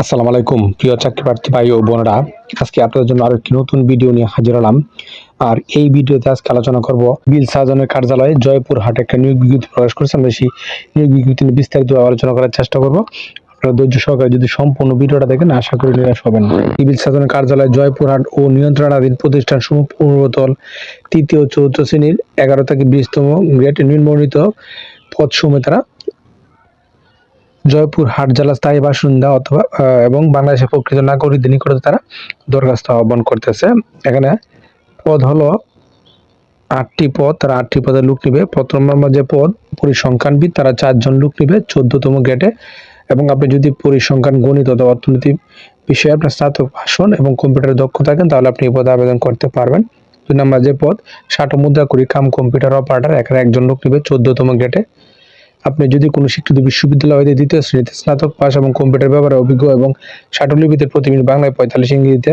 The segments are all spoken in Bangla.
আসসালামু আলাইকুম, প্রিয় চাকরি প্রার্থী ভাই ও বোনেরা। আজকে আপনাদের জন্য আরও একটি নতুন ভিডিও নিয়ে হাজির হলাম। আর এই ভিডিওতে আজকে আলোচনা করব বিল সাজনের কার্যালয়ে জয়পুর হাটে একটা নিয়োগ বিজ্ঞপ্তি প্রকাশ করেছে আমরা সেই নিয়োগ বিজ্ঞপ্তি নিয়ে বিস্তারিত আলোচনা করার চেষ্টা করব। আপনারা ধৈর্য সহকারে যদি সম্পূর্ণ ভিডিওটা দেখেন, আশা করি নিরাশ হবেন। বিল সাজনের কার্যালয় জয়পুরহাট ও নিয়ন্ত্রণাধীন প্রতিষ্ঠান সমূহ পূর্বতল তৃতীয় চতুর্থ শ্রেণির এগারো থেকে বিশতম গ্রেড নিম্নবর্ণিত পদ সমূহে তারা জয়পুর হাট জেলা স্থায়ী বাসিন্দা অথবা এবং বাংলাদেশের প্রকৃত নাগরিকদের নিকটে তারা দরখাস্ত আহ্বান করতেছে। এখানে পদ হলো আটটি পদ, তারা আটটি পদে লোক নিবে। প্রথম নম্বর যে পদ, পরিসংখ্যানবিদ, তারা চারজন লোক নিবে চোদ্দতম গ্রেডে এবং আপনি যদি পরিসংখ্যান, গণিত অথবা অর্থনীতি বিষয়ে আপনার স্নাতক ভাষণ এবং কম্পিউটারে দক্ষ থাকেন, তাহলে আপনি এই পদে আবেদন করতে পারবেন। দুই নম্বর যে পদ, ষাট মুদ্রা করি কাম কম্পিউটার অপারেটর, এখানে একজন লোক নিবে চোদ্দতম গ্রেডে আপনি যদি কোনো শিক্ষিত বিশ্ববিদ্যালয় হইতে দ্বিতীয় শ্রেণীতে স্নাতক পাস এবং কম্পিউটার ব্যাপারে অভিজ্ঞ এবং ষাটলিপিতে প্রতি মিনিট বাংলায় পঁয়তাল্লিশ ইংরেজিতে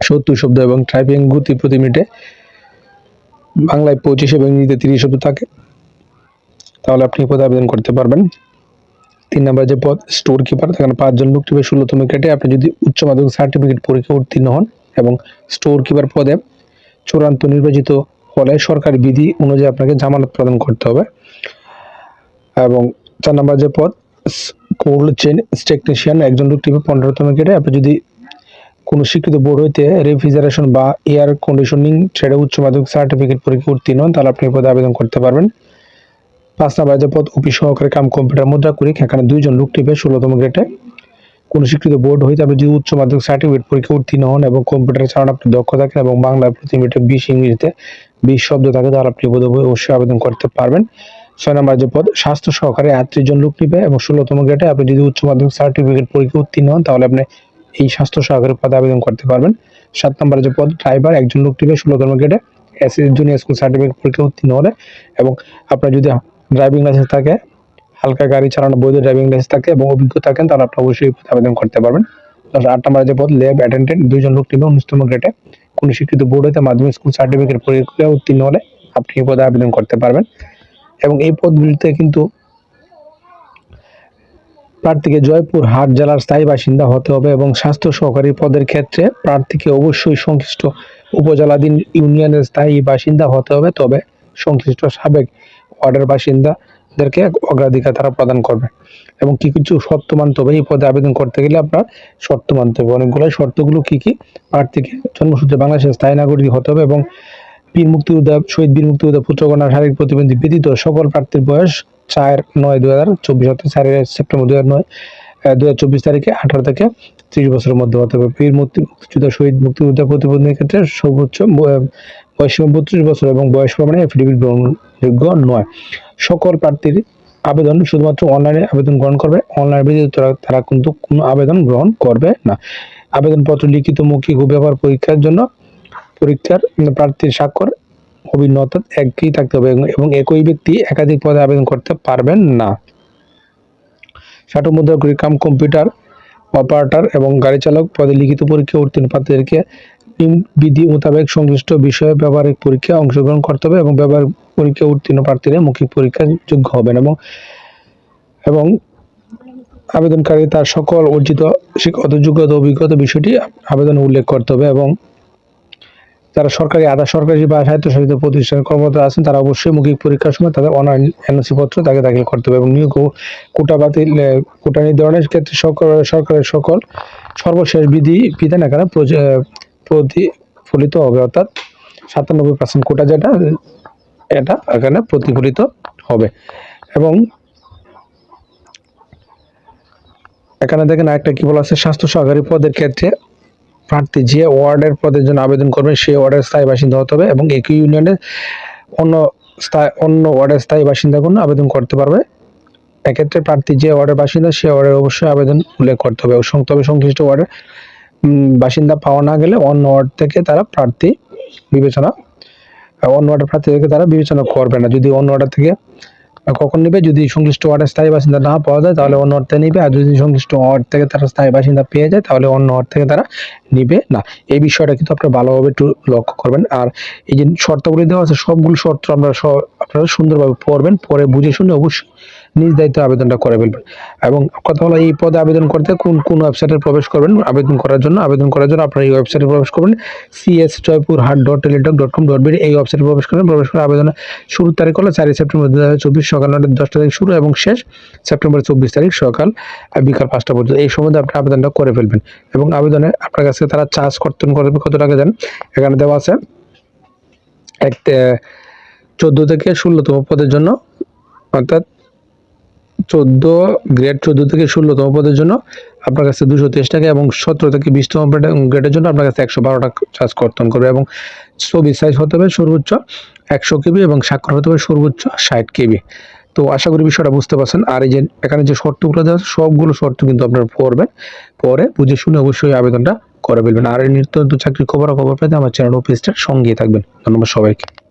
সত্তর শব্দ এবং টাইপিং গতি প্রতি মিনিটে বাংলায় পঁচিশ এবং ইংরেজিতে তিরিশ শব্দ থাকে, তাহলে আপনি পদে আবেদন করতে পারবেন। তিন নম্বর যে পদ স্টোর কিপার সেখানে পাঁচজন লোক টিপে ষোলোতম কেটে আপনি যদি উচ্চ মাধ্যমিক সার্টিফিকেট পরীক্ষা উত্তীর্ণ হন এবং স্টোর কিপার পদে চূড়ান্ত নির্বাচিত হলে সরকারি বিধি অনুযায়ী আপনাকে জামানত প্রদান করতে হবে। এবং চার নম্বর যে পদ কোল্ড চেন টেকনিশিয়ান একজন লোক টিপে পনেরোতম গেটে আপনি যদি কোনো শিক্ষিত বোর্ড হইতে রেফ্রিজারেশন বা এয়ার কন্ডিশনিং ছেড়ে উচ্চ মাধ্যমিক সার্টিফিকেট পরীক্ষা উত্তীর্ণ হন, তাহলে আপনি পদে আবেদন করতে পারবেন। পাঁচ নম্বর যে পদ অফিস সহকারে কাম কম্পিউটার মুদ্রা করি, এখানে দুইজন লোক টিপে ষোলোতম গ্রেডে কোনো স্বীকৃত বোর্ড হইতে আপনি যদি উচ্চ মাধ্যমিক সার্টিফিকেট পরীক্ষা উত্তীর্ণ হন এবং কম্পিউটার চালানো আপনি দক্ষ থাকেন এবং বাংলা প্রতি মিনিটে বিশ ইংরেজিতে বিশ শব্দ থাকে, তাহলে আপনি পদে অবশ্যই আবেদন করতে পারবেন। ছয় নম্বর যে পদ, স্বাস্থ্য সহকারে আটত্রিশ জন লোক নিবে এবং ষোলোতম গ্রেডে আপনি যদি উচ্চ মাধ্যমিক সার্টিফিকেট পরীক্ষা উত্তীর্ণ হন, তাহলে আপনি এই স্বাস্থ্য সহকারী পদে আবেদন করতে পারবেন। সাত নম্বর যে পদ ড্রাইভার একজন লোক নিবে ষোলোতম গ্রেডে এসএস জুনিয়র স্কুল সার্টিফিকেট পরীক্ষা উত্তীর্ণ হলে এবং আপনার যদি ড্রাইভিং লাইসেন্স থাকে, হালকা গাড়ি চালানো, বৈধ ড্রাইভিং লাইসেন্স থাকে এবং অভিজ্ঞ থাকেন, তাহলে আপনি অবশ্যই আবেদন করতে পারবেন। আট নম্বর যে পদ ল্যাব অ্যাটেন্ডেন্ট দুইজন লোক নিবে উনিশতম গ্রেডে কোনো শিক্ষিত বোর্ড হইতে মাধ্যমিক স্কুল সার্টিফিকেট পরীক্ষা উত্তীর্ণ হলে আপনি এই পদে আবেদন করতে পারবেন। এবং এই পদগুলিতে কিন্তু প্রার্থীকে জয়পুর হাট জেলার স্থায়ী বাসিন্দা হতে হবে এবং স্বাস্থ্য সহকারী পদের ক্ষেত্রে প্রার্থীকে অবশ্যই সংশ্লিষ্ট উপজেলাধীন ইউনিয়নের স্থায়ী বাসিন্দা হতে হবে, তবে সংশ্লিষ্ট সাবেক ওয়ার্ডের বাসিন্দাদেরকে অগ্রাধিকার তারা প্রদান করবে। এবং কি কিছু শর্ত মানতে হবে এই পদে আবেদন করতে গেলে আপনার শর্ত মানতে হবে। অনেকগুলো শর্তগুলো কি কি? প্রার্থীকে জন্মসূত্রে বাংলাদেশের স্থায়ী নাগরিক হতে হবে এবং বীর মুক্তিযোদ্ধা, শহীদ বীর মুক্তিযোদ্ধা পুত্রকন্যা শারীরিক প্রতিবন্ধী ব্যতীত সকল প্রার্থীর বয়স চার নয় দু হাজার চব্বিশ, অর্থাৎ চার সেপ্টেম্বর দু হাজার নয় দু হাজার চব্বিশ তারিখে আঠারো থেকে ত্রিশ বছরের মধ্যে। হতে হবে বীর মুক্তি মুক্তিযোদ্ধা, শহীদ মুক্তিযোদ্ধা প্রতিবন্ধীর ক্ষেত্রে সর্বোচ্চ ব- বয়সীমা বত্রিশ বছর এবং বয়স প্রমাণে এফিডেভিট গ্রহণযোগ্য নয়। সকল প্রার্থীর আবেদন শুধুমাত্র অনলাইনে আবেদন গ্রহণ করবে। অনলাইন ব্যতীত তারা- তারা কিন্তু কোনো আবেদন গ্রহণ করবে না। আবেদনপত্র লিখিত মৌখিক ও ব্যবহার পরীক্ষার জন্য পরীক্ষার প্রার্থীর স্বাক্ষর অভিজ্ঞতা একই থাকতে হবে এবং- একই ব্যক্তি একাধিক পদে আবেদন করতে পারবেন না। ষাট কম্পিউটার অপারেটর এবং গাড়ি চালক পদে লিখিত পরীক্ষা উত্তীর্ণ প্রার্থীদেরকে বিধি মোতাবেক সংশ্লিষ্ট বিষয়ে ব্যবহারিক পরীক্ষায় অংশগ্রহণ করতে হবে এবং ব্যবহার পরীক্ষা উত্তীর্ণ প্রার্থীরা মৌখিক পরীক্ষা যোগ্য হবেন এবং এবং আবেদনকারী তার সকল অর্জিত শিক্ষাগত যোগ্যতা অভিজ্ঞতা বিষয়টি আবেদনে উল্লেখ করতে হবে এবং যারা সরকারি, আধা সরকারি বা স্বায়ত্তশাসিত প্রতিষ্ঠানের কর্মরত আছেন, তারা অবশ্যই মৌখিক পরীক্ষার সময় তাদের অনলাইন এনওসি পত্র তাকে দাখিল করতে হবে এবং নিয়োগ কোটা বাতিল কোটা নির্ধারণের ক্ষেত্রে সকল- সরকারের সকল সর্বশেষ বিধি বিধান এখানে প্রতিফলিত হবে, অর্থাৎ সাতানব্বই পার্সেন্ট কোটা যেটা, এটা এখানে প্রতিফলিত হবে। এবং এখানে দেখেন একটা কি বলা আছে, স্বাস্থ্য সহকারী পদের ক্ষেত্রে প্রার্থী যে ওয়ার্ডের পদের জন্য আবেদন করবেন, সেই ওয়ার্ডের স্থায়ী বাসিন্দা হতে হবে এবং একই ইউনিয়নের অন্য স্থায়ী, অন্য ওয়ার্ডের স্থায়ী বাসিন্দাগুলো আবেদন করতে পারবে। এক্ষেত্রে প্রার্থী যে ওয়ার্ডের বাসিন্দা, সে ওয়ার্ডের অবশ্যই আবেদন উল্লেখ করতে হবে। তবে সংশ্লিষ্ট ওয়ার্ডের বাসিন্দা পাওয়া না গেলে অন্য ওয়ার্ড থেকে তারা প্রার্থী বিবেচনা, অন্য ওয়ার্ডের প্রার্থীদেরকে তারা বিবেচনা করবে না। যদি অন্য ওয়ার্ডের থেকে কখন নেবে? যদি সংশ্লিষ্ট ওয়ার্ডের স্থায়ী বাসিন্দা না পাওয়া যায়, তাহলে অন্য অর্থে নিবে। আর যদি সংশ্লিষ্ট ওয়ার্ড থেকে তারা স্থায়ী বাসিন্দা পেয়ে যায়, তাহলে অন্য ওয়ার্ড থেকে তারা নিবে না। এই বিষয়টা কিন্তু আপনারা ভালোভাবে একটু লক্ষ্য করবেন। আর এই যে শর্তাবলী দেওয়া আছে, সবগুলো শর্ত স- আপনারা সুন্দরভাবে পড়বেন পরে বুঝে শুনে অবশ্যই নিজ দায়িত্বে আবেদনটা করে ফেলবেন। এবং কথা হলো, এই পদে আবেদন করতে কোন কোন ওয়েবসাইটে প্রবেশ করবেন? আবেদন করার জন্য, আবেদন করার জন্য আপনার এই ওয়েবসাইটে প্রবেশ করবেন। CS Joypurhat dot Teletalk dot com dot BD এই ওয়েবসাইটে প্রবেশ করবেন। প্রবেশ করে আবেদনের শুরুর তারিখ হলো চারই সেপ্টেম্বর দু হাজার চব্বিশ সকাল নটা দশটা থেকে শুরু এবং শেষ সেপ্টেম্বর চব্বিশ তারিখ সকাল বিকাল পাঁচটা পর্যন্ত। এই সময় আপনি আবেদনটা করে ফেলবেন। এবং আবেদনে আপনার কাছে তারা চার্জ কর্তন করবে কত টাকা দেন এখানে দেওয়া আছে এক চোদ্দ থেকে ষোলোতম পদের জন্য, অর্থাৎ চোদ্দ গ্রেড চোদ্দ থেকে ষোলোতম পদের জন্য আপনার কাছে দুশো তেইশ টাকা এবং সতেরো থেকে বিশতম গ্রেডের জন্য আপনার কাছে একশো বারো টাকা চার্জ কর্তন করবে এবং ছবি সাইজ হতে হবে সর্বোচ্চ একশো কেবি এবং স্বাক্ষর হতে হবে সর্বোচ্চ ষাট কেবি। তো আশা করি বিষয়টা বুঝতে পারছেন। আর এই যে এখানে যে শর্তগুলো দেওয়া আছে, সবগুলো শর্ত কিন্তু আপনারা পড়বেন। পরে বুঝে শুনে অবশ্যই আবেদনটা করে ফেলবেন। আর এই নিত্য চাকরির খবর খবর পেতে আমার চ্যানেল ও পেজটার সঙ্গেই থাকবেন। ধন্যবাদ সবাইকে।